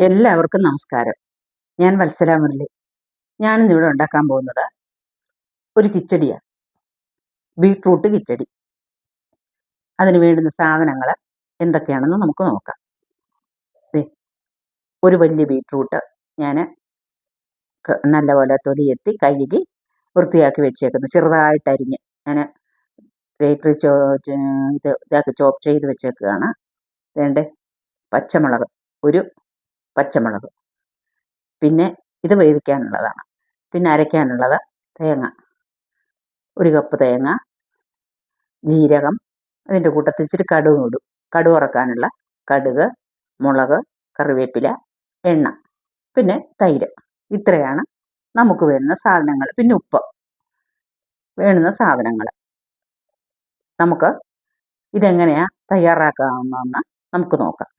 എല്ലാവർക്കും നമസ്കാരം. ഞാൻ വത്സല മുരളി. ഞാനിന്നിവിടെ ഉണ്ടാക്കാൻ പോകുന്നത് ഒരു കിച്ചടിയാണ്. ബീട്രൂട്ട് കിച്ചടി. അതിന് വേണ്ടുന്ന സാധനങ്ങൾ എന്തൊക്കെയാണെന്ന് നമുക്ക് നോക്കാം. ഒരു വലിയ ബീട്രൂട്ട് ഞാൻ നല്ലപോലെ തൊലിയെത്തി കഴുകി വൃത്തിയാക്കി വെച്ചേക്കുന്നു. ചെറുതായിട്ട് അരിഞ്ഞ് ഞാൻ ഗ്രേറ്റർ ചോ- ഇത് ഇതാക്കി ചോപ്പ് ചെയ്ത് വെച്ചേക്കുകയാണ്. വേണ്ടേ പച്ചമുളക്. ഒരു പച്ചമുളക്. പിന്നെ ഇത് വേവിക്കാനുള്ളതാണ്. പിന്നെ അരയ്ക്കാനുള്ളത് തേങ്ങ. ഒരു കപ്പ് തേങ്ങ ജീരകം അതിന്റെ കൂട്ടത്തിൽ ഇച്ചിരി കടുകും ഇടും. കടുക് വറക്കാനുള്ള കടുക് മുളക് കറിവേപ്പില എണ്ണ പിന്നെ തൈര്. ഇത്രയാണ് നമുക്ക് വേണ്ടുന്ന സാധനങ്ങൾ. പിന്നെ ഉപ്പ്. വേണ്ടുന്ന സാധനങ്ങൾ. നമുക്ക് ഇതെങ്ങനെയാണ് തയ്യാറാക്കാവുന്നതെന്ന് നമുക്ക് നോക്കാം.